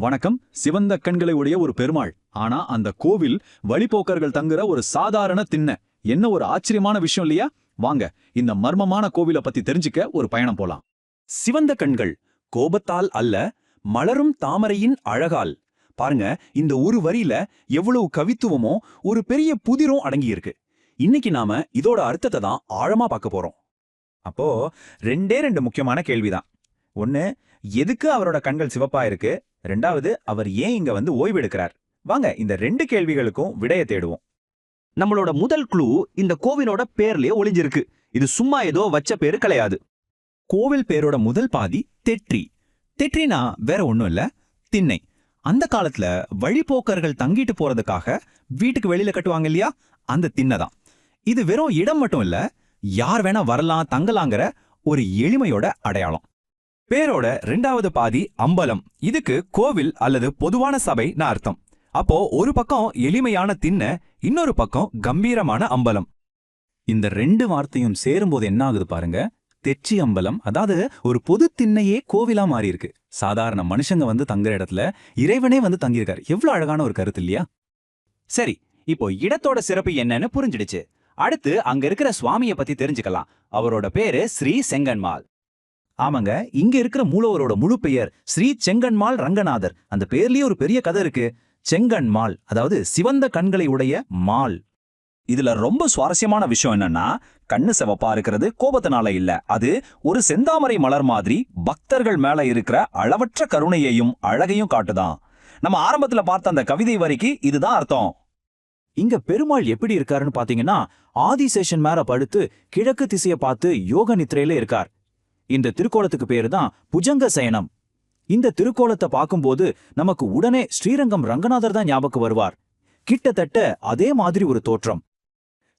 வணக்கம். சிவந்த கண்களை உடைய ஒரு பெருமாள். ஆனா அந்த கோவில் வழிபோக்கர்கள் தங்குற ஒரு சாதாரண திண்ண. என்ன ஒரு ஆச்சரியமான விஷயம் இல்லையா? வாங்க இந்த மர்மமான கோவிலை பத்தி தெரிஞ்சுக்க ஒரு பயணம் போலாம். சிவந்த கண்கள் கோபத்தால் அல்ல மலரும் தாமரையின் அழகால். பாருங்க இந்த ஒரு வரியில எவ்வளவு கவித்துவமோ ஒரு பெரிய புதிரும் அடங்கியிருக்கு. இன்னைக்கு நாம இதோட அர்த்தத்தை தான் ஆழமா பார்க்க போறோம். அப்போ ரெண்டே ரெண்டு முக்கியமான கேள்விதான். ஒன்னு எதுக்கு அவரோட கண்கள் சிவப்பா இருக்கு? ரெண்டாவது அவர் ஏன் இங்க வந்து ஓய்வெடுக்கிறார்? வாங்க இந்த ரெண்டு கேள்விகளுக்கும் விடைய தேடுவோம். நம்மளோட முதல் க்ளூ இந்த கோவிலோட பேர்லயே ஒளிஞ்சிருக்கு. இது சும்மா ஏதோ வச்ச பேரு கிடையாது. கோவில் பேரோட முதல் பாதி தெற்றி. தெற்றினா வேற ஒண்ணும் இல்ல திண்ணை. அந்த காலத்துல வழிபோக்கர்கள் தங்கிட்டு போறதுக்காக வீட்டுக்கு வெளியில கட்டுவாங்க இல்லையா? அந்த திண்ணை தான். இது வெறும் இடம் மட்டும் இல்ல யார் வேணா வரலாம் தங்கலாங்கிற ஒரு எளிமையோட அடையாளம். பேரோட ரெண்டாவது பாதி அம்பலம். இதுக்கு கோவில் அல்லது பொதுவான சபைன்னு அர்த்தம். அப்போ ஒரு பக்கம் எளிமையான திண்ண இன்னொரு பக்கம் கம்பீரமான அம்பலம். இந்த ரெண்டு வார்த்தையும் சேரும்போது என்ன ஆகுது பாருங்க? தெச்சி அம்பலம் அதாவது ஒரு பொது திண்ணையே கோவிலா மாறி இருக்கு சாதாரண மனுஷங்க வந்து தங்குற இடத்துல இறைவனே வந்து தங்கியிருக்காரு. எவ்வளவு அழகான ஒரு கருத்து இல்லையா? சரி இப்போ இடத்தோட சிறப்பு என்னன்னு புரிஞ்சிடுச்சு. அடுத்து அங்க இருக்கிற சுவாமிய பத்தி தெரிஞ்சுக்கலாம். அவரோட பேரு ஸ்ரீ செங்கன்மால் ஆமாங்க இங்க இருக்கிற மூலவரோட முழு பெயர் ஸ்ரீ செங்கன்மால் ரங்கநாதர். அந்த பேர்லயே ஒரு பெரிய கதை இருக்கு. செங்கன்மால் அதாவது சிவந்த கண்களை உடைய மால் இதுல ரொம்ப சுவாரஸ்யமான விஷயம் என்னன்னா கண்ணு சிவப்பா இருக்கிறது கோபத்தினால இல்ல. அது ஒரு செந்தாமரை மலர் மாதிரி பக்தர்கள் மேல இருக்கிற அளவற்ற கருணையையும் அழகையும் காட்டுதான். நம்ம ஆரம்பத்துல பார்த்த அந்த கவிதை வரைக்கு இதுதான் அர்த்தம். இங்க பெருமாள் எப்படி இருக்காருன்னு பாத்தீங்கன்னா ஆதிசேஷன் மேல படுத்து கிழக்கு திசைய பார்த்து யோக நித்திரையில இருக்கார். இந்த திருக்கோலத்துக்கு பேரு தான் புஜங்க சயனம். இந்த திருக்கோலத்தை பார்க்கும்போது நமக்கு உடனே ஸ்ரீரங்கம் ரங்கநாதர் தான் ஞாபகம் வருவார். கிட்டத்தட்ட அதே மாதிரி ஒரு தோற்றம்.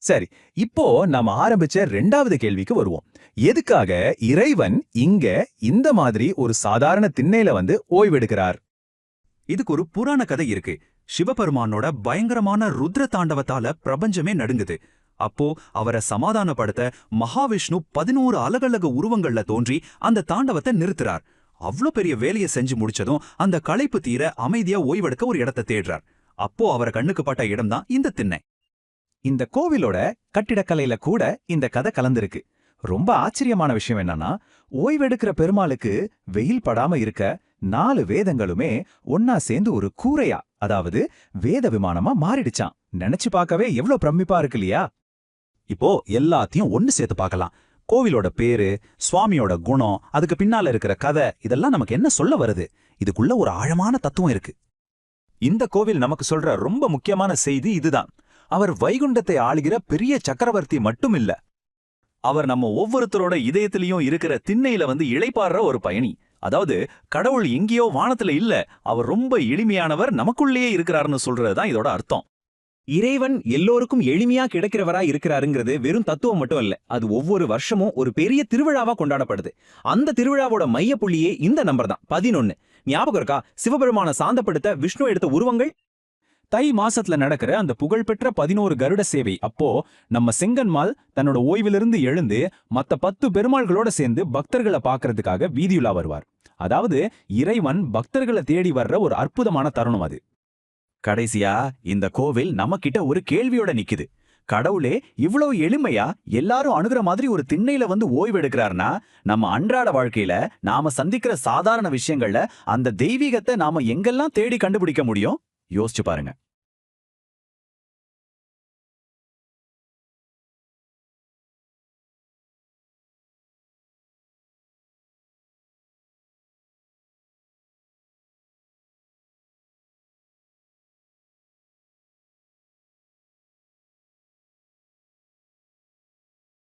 சரி இப்போ நாம ஆரம்பிச்ச ரெண்டாவது கேள்விக்கு வருவோம். எதுக்காக இறைவன் இங்க இந்த மாதிரி ஒரு சாதாரண திண்ணையில வந்து ஓய்வெடுக்கிறார்? இதுக்கு ஒரு புராண கதை இருக்கு. சிவபெருமானோட பயங்கரமான ருத்ர தாண்டவத்தால பிரபஞ்சமே நடுங்குது. அப்போ அவரை சமாதானப்படுத்த மகாவிஷ்ணு பதினோரு அலகலக உருவங்கள்ல தோன்றி அந்த தாண்டவத்தை நிறுத்துறார். அவ்ளோ பெரிய வேலையை செஞ்சு முடிச்சதும் அந்த களைப்பு தீர அமைதியா ஓய்வெடுக்க ஒரு இடத்தை தேடுறார். அப்போ அவரை கண்ணுக்கு பட்ட இடம்தான் இந்த திண்ணை. இந்த கோவிலோட கட்டிடக்கலையில கூட இந்த கதை கலந்திருக்கு. ரொம்ப ஆச்சரியமான விஷயம் என்னன்னா ஓய்வெடுக்கிற பெருமாளுக்கு வெயில் படாம இருக்க நாலு வேதங்களுமே ஒன்னா சேர்ந்து ஒரு கூரையா அதாவது வேத விமானமா மாறிடுச்சான் நினைச்சு பார்க்கவே எவ்வளவு பிரமிப்பா இருக்கு இல்லையா? இப்போ எல்லாத்தையும் ஒன்னு சேர்த்து பார்க்கலாம். கோவிலோட பேரு சுவாமியோட குணம் அதுக்கு பின்னால இருக்கிற கதை இதெல்லாம் நமக்கு என்ன சொல்ல வருது? இதுக்குள்ள ஒரு ஆழமான தத்துவம் இருக்கு. இந்த கோவில் நமக்கு சொல்ற ரொம்ப முக்கியமான செய்தி இதுதான். அவர் வைகுண்டத்தை ஆளுகிற பெரிய சக்கரவர்த்தி மட்டும் இல்ல அவர் நம்ம ஒவ்வொருத்தரோட இதயத்திலையும் இருக்கிற திண்ணையில வந்து இழைப்பாடுற ஒரு பயணி. அதாவது கடவுள் எங்கேயோ வானத்துல இல்ல அவர் ரொம்ப எளிமையானவர் நமக்குள்ளேயே இருக்கிறாருன்னு சொல்றதுதான் இதோட அர்த்தம். இறைவன் எல்லோருக்கும் எளிமையா கிடைக்கிறவரா இருக்கிறாருங்கிறது வெறும் தத்துவம் மட்டும் இல்ல அது ஒவ்வொரு வருஷமும் ஒரு பெரிய திருவிழாவா கொண்டாடப்படுது. அந்த திருவிழாவோட மையப்புள்ளியே இந்த நம்பர் தான். பதினொன்னு. ஞாபகம் இருக்கா? சிவபெருமான சாந்தப்படுத்த விஷ்ணு எடுத்த உருவங்கள்? தை மாசத்துல நடக்கிற அந்த புகழ்பெற்ற பதினோரு கருட சேவை. அப்போ நம்ம செங்கன்மால் தன்னோட ஓய்விலிருந்து எழுந்து மத்த பத்து பெருமாள்களோட சேர்ந்து பக்தர்களை பாக்குறதுக்காக வீதியுலா வருவார். அதாவது இறைவன் பக்தர்களை தேடி வர்ற ஒரு அற்புதமான தருணம் அது. கடைசியா இந்த கோவில் நம்ம கிட்ட ஒரு கேள்வியோட நிக்குது. கடவுளே இவ்வளவு எளிமையா எல்லாரும் அணுகிற மாதிரி ஒரு திண்ணையில வந்து ஓய்வெடுக்கிறார்னா நம்ம அன்றாட வாழ்க்கையில நாம சந்திக்கிற சாதாரண விஷயங்கள்ல அந்த தெய்வீகத்தை நாம எங்கெல்லாம் தேடி கண்டுபிடிக்க முடியும்? யோசிச்சு பாருங்க.